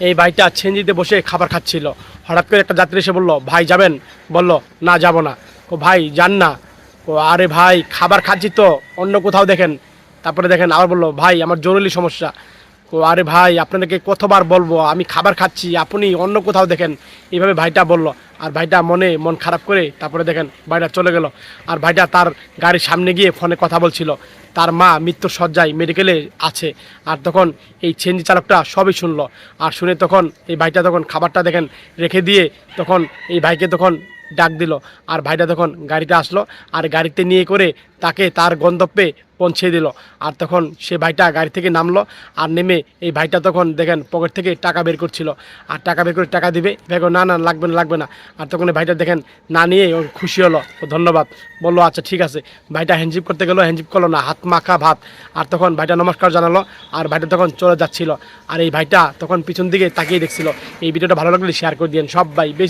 এই ভাইটা ছেঞ্জিতে বসে খাবার খাচ্ছিল। হঠাৎ করে একটা যাত্রী এসে বলল, ভাই, যাবেন? বলল, না, যাব না। ও, ভাই, যান না। ও, আরে ভাই, খাবার খাচ্ছি তো, অন্য কোথাও দেখেন। তারপরে দেখেন, আবার বলল, ভাই, আমার জরুরি সমস্যা। আরে ভাই, আপনাদেরকে কতবার বলব, আমি খাবার খাচ্ছি, আপনি অন্য কোথাও দেখেন। এইভাবে ভাইটা বলল, আর ভাইটা মনে মন খারাপ করে তারপরে দেখেন ভাইটা চলে গেল। আর ভাইটা তার গাড়ির সামনে গিয়ে ফোনে কথা বলছিল। তার মা মৃত্যুর সজ্জায় মেডিকেলে আছে। আর তখন এই চেঞ্জি চালকটা সবই শুনলো। আর শুনে তখন এই ভাইটা তখন খাবারটা দেখেন, রেখে দিয়ে তখন এই ভাইকে তখন ডাক দিল। আর ভাইটা তখন গাড়িতে আসলো আর গাড়িতে নিয়ে করে তাকে তার গন্তব্যে পৌঁছে দিল। আর তখন সে ভাইটা গাড়ি থেকে নামলো আর নেমে এই ভাইটা তখন দেখেন পকেট থেকে টাকা বের করছিল। আর টাকা বের করে টাকা দিবে, দেখো, না না, লাগবে না লাগবে না। আর তখন ভাইটা দেখেন না নিয়ে ও খুশি হলো। ও ধন্যবাদ। বলল আচ্ছা ঠিক আছে। ভাইটা হ্যান্ডজিপ করতে গেলো হ্যান্ডজিপ করল না, হাত মাখা ভাত। আর তখন ভাইটা নমস্কার জানালো আর ভাইটা তখন চলে যাচ্ছিল। আর এই ভাইটা তখন পিছন দিকে তাকিয়ে দেখছিল। এই ভিডিওটা ভালো লাগলে শেয়ার করে দিন সব ভাই বেশি